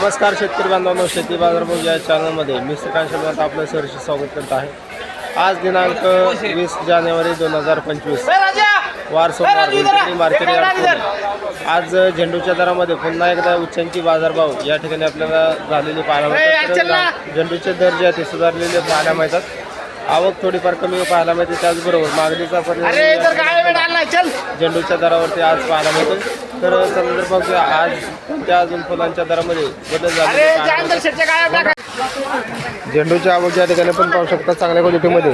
नमस्कार शेतकरी बांधवांनो शेती बाजारभाव या चॅनलमध्ये मी श्रीकांत शर्मात आपलं सहर्ष स्वागत करत आहे. आज दिनांक वीस जानेवारी दोन हजार पंचवीस. वार सोमवार मार्केट. आज झेंडूच्या दरामध्ये पुन्हा एकदा उच्चांकी बाजारभाव या ठिकाणी आपल्याला झालेले पाहायला मिळतात. झेंडूचे दर जे आहेत ते सुधारलेले पाहायला मिळतात. आवक थोडीफार कमी पाहायला मिळते त्याचबरोबर मागणीचा परिणाम झेंडूच्या दरावरती आज पाहायला मिळतो. तर चला जर बघूया आज कोणत्या अजून फुलांच्या दरामध्ये बदल झाले झेंडूच्या आवक या ठिकाणी पण पाहू शकता चांगल्या क्वालिटीमध्ये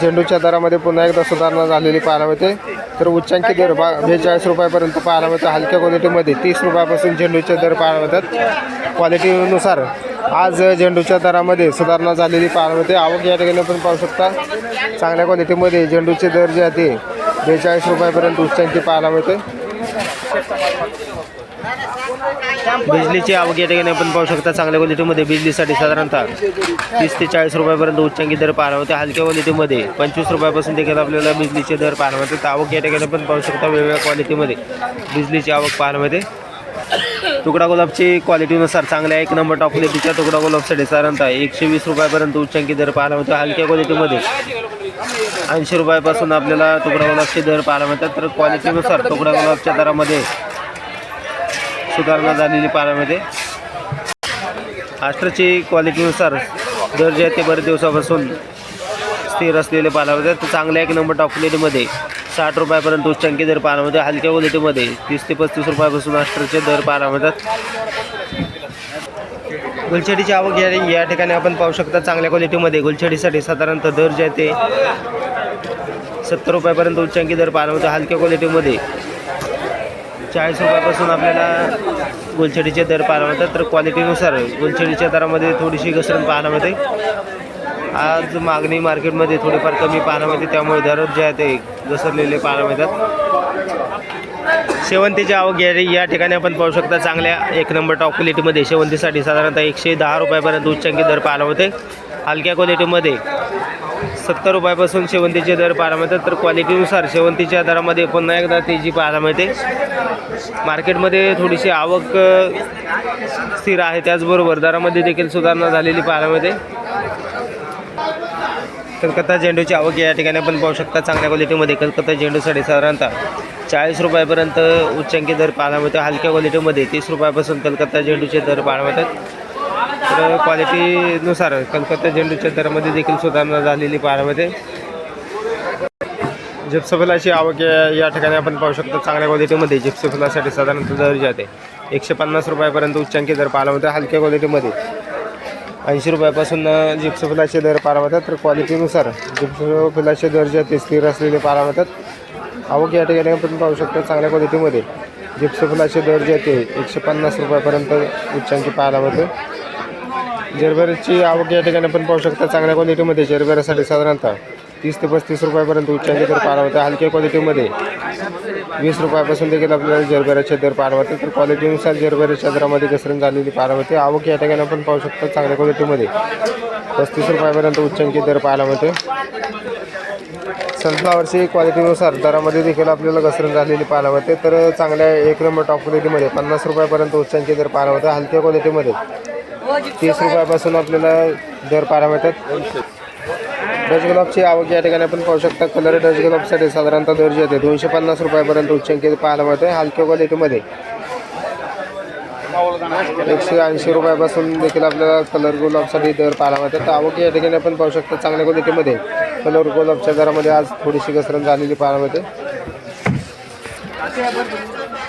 झेंडूच्या दरामध्ये पुन्हा एकदा सुधारणा झालेली पाहायला मिळते. तर उच्चांकी दर बा बेचाळीस रुपयापर्यंत पाहायला मिळतं. हलक्या क्वालिटीमध्ये तीस रुपयापासून झेंडूचे दर पाहायला मिळतात. क्वालिटीनुसार आज झेंडूच्या दरामध्ये सुधारणा झालेली पाहायला मिळते. आवक या ठिकाणी पण पाहू शकता. चांगल्या क्वालिटीमध्ये झेंडूचे दर जे आहे ते बेचाळीस रुपयापर्यंत उच्चांकी पाहायला मिळते. बिजलीची आवक या ठिकाणी आपण पाहू शकता चांगल्या क्वालिटीमध्ये बिजलीसाठी साधारणतः तीस ते चाळीस रुपयापर्यंत उच्चांकी दर पाहायला होते. हलक्या क्वालिटीमध्ये पंचवीस रुपयापासून देखील आपल्याला बिजलीचे दर पाहायला मिळते तर आवक या ठिकाणी पण पाहू शकता वेगवेगळ्या क्वालिटीमध्ये बिजलीची आवक पाहायला मिळते. तुकडा गुलाबची क्वालिटीनुसार चांगल्या एक नंबर टॉप क्वालिटीच्या तुकडा गुलाबसाठी साधारणतः एकशे वीस रुपयापर्यंत उच्चांकी दर पाहायला मिळतो. हलक्या क्वालिटीमध्ये ऐंशी रुपयापासून आपल्याला तुकडा गुलाबचे दर पाहायला मिळतात. तर क्वालिटीनुसार तुकडा गुलाबच्या दरामध्ये सुधारणा झालेली पाण्यामध्ये मिळते आष्ट्रची क्वालिटीनुसार दर जे आहे ते बरेच दिवसापासून स्थिर असलेले पाहायला तर चांगल्या एक नंबर टॉप क्वालिटीमध्ये साठ रुपयापर्यंत उच्चांकी दर पाहायला हलक्या क्वालिटीमध्ये तीस ते पस्तीस रुपयापासून आष्ट्रचे दर पाहायला गुलछडीची आवक या या ठिकाणी आपण पाहू शकता चांगल्या क्वालिटीमध्ये गुलछडीसाठी साधारणतः दर जे आहे ते सत्तर रुपयापर्यंत उच्चांकी दर पाहायला हलक्या क्वालिटीमध्ये चाळीस रुपयापासून आपल्याला गुलछडीचे दर पाहायला मिळतात. तर क्वालिटीनुसार गुलछडीच्या दरामध्ये थोडीशी घसरण पाहायला मिळते. आज मागणी मार्केटमध्ये थोडीफार कमी पाहायला मिळते. त्यामुळे दर जे आहे ते घसरलेले पाहायला मिळतात. शेवंतीची आवक या या ठिकाणी आपण पाहू शकता चांगल्या एक नंबर टॉप क्वालिटीमध्ये शेवंतीसाठी साधारणतः एकशे दहा रुपयापर्यंत उच्चांकी दर पाहायला मिळते. हलक्या क्वालिटीमध्ये सत्तर रुपयापासून शेवंतीचे दर पाहायला मिळतात. तर क्वालिटीनुसार शेवंतीच्या दरामध्ये पुन्हा एकदा तेजी पाहायला मिळते. मार्केटमध्ये थोडीशी आवक स्थिर आहे. त्याचबरोबर दरामध्ये देखील सुधारणा झालेली पाहायला मिळते. कलकत्ता झेंडूची आवक या ठिकाणी आपण पाहू शकता. चांगल्या क्वालिटीमध्ये कलकत्ता झेंडूसाठी साधारणतः चाळीस रुपयापर्यंत उच्चांकी दर पाहायला मिळतो. हलक्या क्वालिटीमध्ये तीस रुपयापासून कलकत्ता झेंडूचे दर पाहायला मिळतात. तर क्वालिटीनुसार कलकत्ता झेंडूच्या दरामध्ये देखील सुधारणा झालेली पाहायला जिप्सफुलाची आवक या या ठिकाणी आपण पाहू शकतो. चांगल्या क्वालिटीमध्ये जिप्सफुलासाठी साधारणतः दर जे आहे एकशे पन्नास रुपयापर्यंत उच्चांकी दर पाहायला मिळते. हलक्या क्वालिटीमध्ये ऐंशी रुपयापासून जिप्सफुलाचे दर पाहायला मिळतात. तर क्वालिटीनुसार जिप्सफुलाचे दर जे आहेत ते स्थिर असलेले पाहायला मिळतात. आवक या ठिकाणी आपण पाहू शकतो. चांगल्या क्वालिटीमध्ये जिप्सफुलाचे दर जे आहेत ते एकशे पन्नास रुपयापर्यंत उच्चांकी पाहायला मिळते. जरबेरची आवक या ठिकाणी पण पाहू शकता चांगल्या क्वालिटीमध्ये जरबेरासाठी साधारणतः तीस ते पस्तीस रुपयापर्यंत उच्चांचे दर पाहायला मिळते हलक्या क्वालिटीमध्ये वीस रुपयापासून देखील आपल्याला जरबेराचे दर पाहायला होते. तर क्वालिटीनुसार जरबेराच्या दरामध्ये घसरण झालेली पाहायला होते. आवक या ठिकाणी आपण पाहू शकतो चांगल्या क्वालिटीमध्ये पस्तीस रुपयापर्यंत उच्चांकी दर पाहायला मिळते सनफ्लावरची क्वालिटीनुसार दरामध्ये देखील आपल्याला घसरण झालेली पाहायला मिळते. तर चांगल्या एक नंबर टॉप क्वालिटीमध्ये पन्नास रुपयापर्यंत उच्चांकी दर पाहायला मिळते. हलक्या क्वालिटीमध्ये तीस रुपयापासून आपल्याला दर पाहायला मिळतात. डच गुलाबची आवक या ठिकाणी आपण पाहू शकता. कलर डच गुलाबसाठी साधारणतः दर येते. दोनशे पन्नास रुपयापर्यंत उच्चांकी पाहायला मिळते. हलक्या क्वालिटीमध्ये एकशे ऐंशी रुपयापासून देखील आपल्याला कलर गुलाबसाठी दर पाहायला मिळतात. तर आवक या ठिकाणी आपण पाहू शकतो चांगल्या क्वालिटीमध्ये कलर गुलाबच्या दरामध्ये आज थोडीशी घसरण झालेली पाहायला मिळते.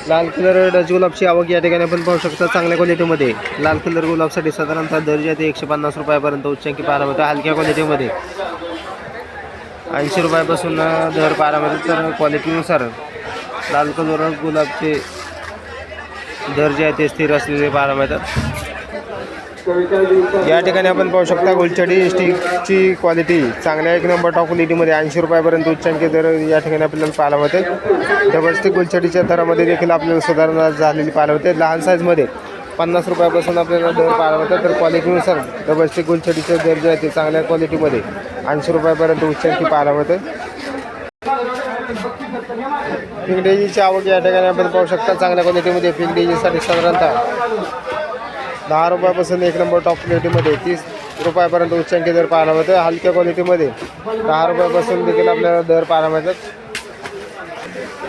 लाल कलर डच गुलाबची आवक या ठिकाणी आपण पाहू शकता चांगल्या क्वालिटीमध्ये. लाल कलर गुलाबसाठी साधारणतः दर जे आहे ते एकशे पन्नास रुपयापर्यंत उच्चांकी पाहायला मिळतं. हलक्या क्वालिटीमध्ये. ऐंशी रुपयापासून दर पाहायला मिळतात तर क्वालिटीनुसार लाल कलर गुलाबचे दर जे आहे ते स्थिर असलेले पाहायला मिळतात. या ठिकाणी आपण पाहू शकता गुलछडी स्टिकची क्वालिटी चांगल्या एक नंबर टॉप क्वालिटीमध्ये ऐंशी रुपयापर्यंत उच्चांकी दर या ठिकाणी आपल्याला पाहायला मिळते. डबल स्टिक गुलछडीच्या दरामध्ये देखील आपल्याला सुधारणा झालेली पाहायला मिळते. लहान साईजमध्ये पन्नास रुपयापासून आपल्याला दर पाहायला मिळतात. तर क्वालिटीनुसार डबल स्टिक गुलछडीचे दर जे आहे ते चांगल्या क्वालिटीमध्ये ऐंशी रुपयापर्यंत उच्चांकी पाहायला मिळते. पिंगडेजीची आवक या ठिकाणी आपण पाहू शकता. चांगल्या क्वालिटीमध्ये पिंगडेजीसाठी साधारणतः दहा रुपयापासून एक नंबर टॉप क्वालिटीमध्ये तीस रुपयापर्यंत उच्चांकी दर पाहायला मिळतो हलक्या क्वालिटीमध्ये दहा रुपयापासून देखील आपल्याला दर पाहायला मिळतात.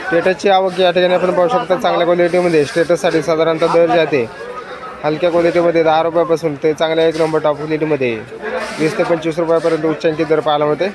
स्टेटसची आवक या ठिकाणी आपण पाहू शकता. चांगल्या क्वालिटीमध्ये स्टेटससाठी साधारणतः दर जाते हलक्या क्वालिटीमध्ये दहा रुपयापासून ते चांगल्या एक नंबर टॉप क्वालिटीमध्ये वीस ते पंचवीस रुपयापर्यंत उच्चांकी दर पाहायला मिळते